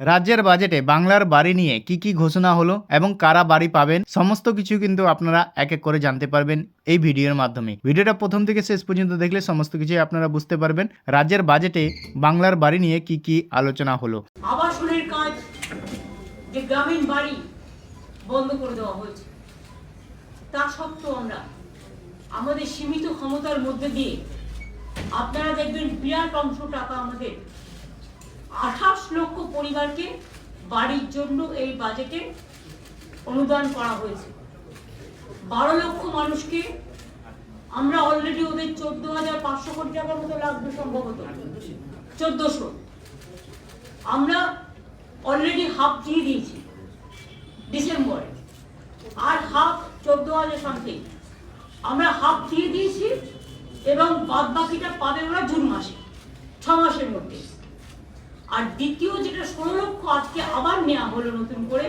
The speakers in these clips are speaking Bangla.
রাজ্যের বাজেটে বাংলার বাড়ি নিয়ে কি কি ঘোষণা হলো এবং কারা বাড়ি পাবেন, সমস্ত কিছু কিন্তু আপনারা এক এক করে জানতে পারবেন এই ভিডিওর মাধ্যমে। ভিডিওটা প্রথম থেকে শেষ পর্যন্ত দেখলে সমস্ত কিছুই আপনারা বুঝতে পারবেন। রাজ্যের বাজেটে বাংলার বাড়ি নিয়ে কি কি আলোচনা হলো। আবাসনের কাজ যে গ্রামীণ বাড়ি বন্ধ করে দেওয়া হয়েছে, তা সত্ত্বেও আমরা আমাদের সীমিত ক্ষমতার মধ্যে দিয়ে আপনারা দেখবেন বিরাট অংশ টাকা আমাদের আঠাশ লক্ষ পরিবারকে বাড়ির জন্য এই বাজেটে অনুদান করা হয়েছে। বারো লক্ষ মানুষকে আমরা অলরেডি ওদের চোদ্দ হাজার পাঁচশো কোটি টাকার মতো লাগবে সম্ভবত। চোদ্দশো। আমরা অলরেডি হাফ দিয়ে দিয়েছি ডিসেম্বরে। আর হাফ চোদ্দ হাজার সামথিং আমরা হাফ দিয়ে দিয়েছি এবং বাদ বাকিটা পাবে ওরা জুন মাসে, ছ মাসের মধ্যে। আর দ্বিতীয় যেটা ষোলো লক্ষ আজকে আবার নেওয়া হলো নতুন করে,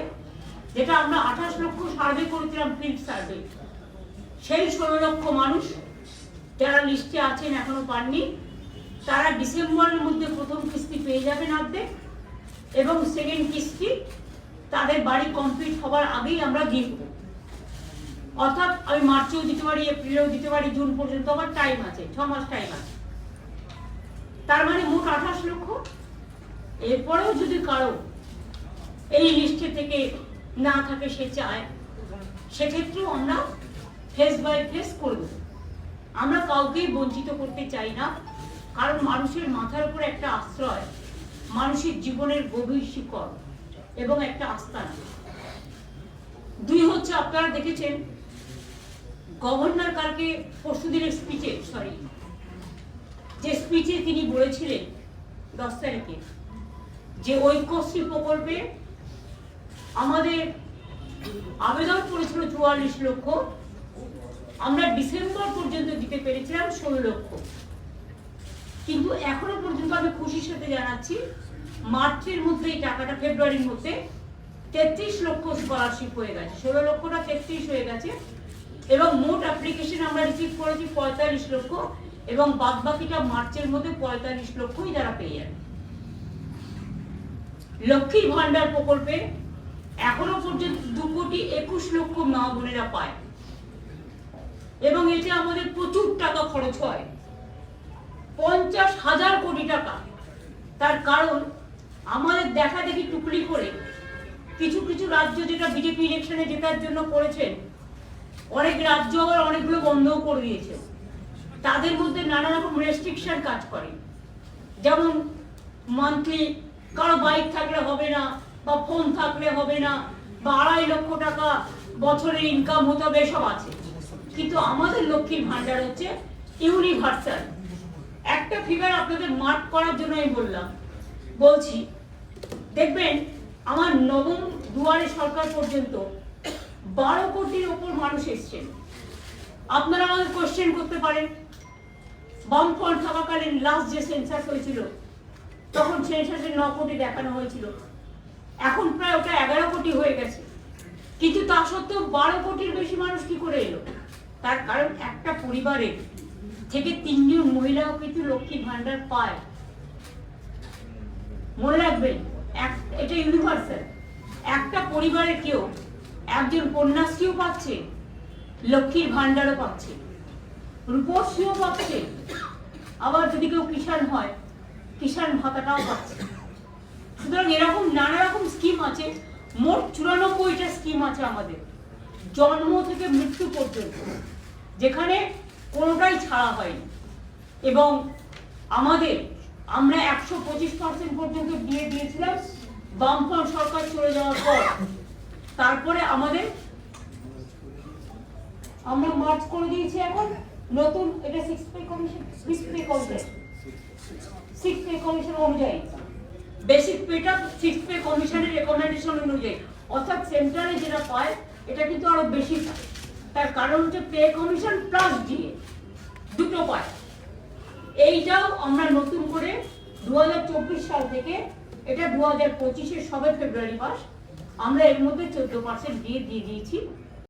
যেটা আমরা আঠাশ লক্ষ সার্ভে করেছিলাম ফিল্ড সার্ভে সেই ষোলো লক্ষ মানুষ যারা লিস্টে আছেন, এখনও পাননি, তারা ডিসেম্বরের মধ্যে প্রথম কিস্তি পেয়ে যাবেন অর্ধেক এবং সেকেন্ড কিস্তি তাদের বাড়ি কমপ্লিট হবার আগেই আমরা দিয়ে দেবো অর্থাৎ আমি মার্চেও দিতে পারি, এপ্রিলেও দিতে পারি, জুন পর্যন্ত আমার টাইম আছে, ছ মাস টাইম আছে। তার মানে মোট আঠাশ লক্ষ এরপরেও যদি কারও এই লিস্টে থেকে না থাকে, সে চায়, সেক্ষেত্রেও আমরা ফেস বাই ফেস করব। আমরা কাউকেই বঞ্চিত করতে চাই না, কারণ মানুষের মাথার উপর একটা আশ্রয়, মানুষের জীবনের গভীর শিকড় এবং একটা আস্থান দুই হচ্ছে, আপনারা দেখেছেন, গভর্নর কালকে পরশুদিনের স্পিচে সরি যে স্পিচে তিনি বলেছিলেন, দশ তারিখে যে ঐক্যশ্রী প্রকল্পে আমাদের আবেদন করেছিল চুয়াল্লিশ লক্ষ, আমরা ডিসেম্বর পর্যন্ত দিতে পেরেছিলাম ষোলো লক্ষ। কিন্তু এখনও পর্যন্ত আমি খুশির সাথে জানাচ্ছি, মার্চের মধ্যে এই টাকাটা, ফেব্রুয়ারির মধ্যে তেত্রিশ লক্ষ স্কলারশিপ হয়ে গেছে। ষোলো লক্ষটা তেত্রিশ হয়ে গেছে এবং মোট অ্যাপ্লিকেশন আমরা রিসিভ করেছি পঁয়তাল্লিশ লক্ষ এবং বাদ বাকিটা মার্চের মধ্যে পঁয়তাল্লিশ লক্ষই যারা পেয়ে যাবে। লক্ষ্মীর ভান্ডার প্রকল্পে এখনও পর্যন্ত দু কোটি একুশ লক্ষ মা বোনেরা পায়। এবং এতে আমাদের প্রচুর টাকা খরচ হয়। পঞ্চাশ হাজার কোটি টাকা। তার কারণ, আমাদের দেখা দেখি টুকলি করে কিছু কিছু রাজ্য যেটা বিজেপি ইলেকশনে জেতার জন্য করেছেন, অনেক রাজ্য আবার অনেকগুলো বন্ধও করে দিয়েছে। তাদের মধ্যে নানা রকম রেস্ট্রিকশন কাজ করে। যেমন মান্থলি কারও বাইক থাকলে হবে না, বা ফোন থাকলে হবে না, বা আড়াই লক্ষ টাকা বছরে ইনকাম হতে হবে, এসব আছে। কিন্তু আমাদের লক্ষ্মীর ভান্ডার হচ্ছে ইউনিভার্সাল একটা ফিগার আপনাদের মার্ক করার জন্য আমি বললাম। বলছি, দেখবেন, আমার নবম দুয়ারে সরকার পর্যন্ত বারো কোটির ওপর মানুষ এসছেন। আপনারা আমাদের কোশ্চেন করতে পারেন। বামফ্রন্ট থাকাকালীন লাস্ট যে সেন্সাস হয়েছিল তখন সেন্সাসে ন কোটি দেখানো হয়েছিল। এখন প্রায় ওটা এগারো কোটি হয়ে গেছে। কিন্তু তা সত্ত্বেও বারো কোটির বেশি মানুষ কি করে এলো? তার কারণ একটা পরিবারে থেকে তিনজন মহিলাও কিন্তু লক্ষ্মী ভান্ডার পায়। মনে রাখবেন এটা ইউনিভার্সাল একটা পরিবারে কেউ একজন কন্যাশ্রীও পাচ্ছে, লক্ষ্মীর ভান্ডারও পাচ্ছে। রূপশ্রীও পাচ্ছে। আবার যদি কেউ কিষাণ হয় কিষাণ ভাতাটাও পাচ্ছে। সুতরাং এরকম নানা রকম স্কিম আছে। মোট চুরানব্বইটা স্কিম আছে আমাদের। জন্ম থেকে মৃত্যু পর্যন্ত, যেখানে কোনোটাই ছাড়া হয়নি। এবং আমাদের, আমরা একশো পঁচিশ পার্সেন্ট পর্যন্ত দিয়ে দিয়েছিলাম, বামফ্রন্ট সরকার চলে যাওয়ার পর। তারপরে আমাদের, আমরা মার্চ করে দিয়েছি এখন। নতুন, এটা six pay commission six pay commission six pay commission অনুযায়ী। বেসিক পেটা সিক্স পে কমিশনের রেকমেন্ডেশন অনুযায়ী। অর্থাৎ সেন্ট্রালে যেটা পায়, এটা কিন্তু আরও বেশি তার কারণ হচ্ছে পে কমিশন প্লাস ডিএ দুটো পায়। এইটাও আমরা নতুন করে দু হাজার চব্বিশ সাল থেকে, এটা দু হাজার পঁচিশের সবে ফেব্রুয়ারি মাস, আমরা এর মধ্যে চোদ্দ পার্সেন্ট দিয়ে দিয়ে দিয়েছি।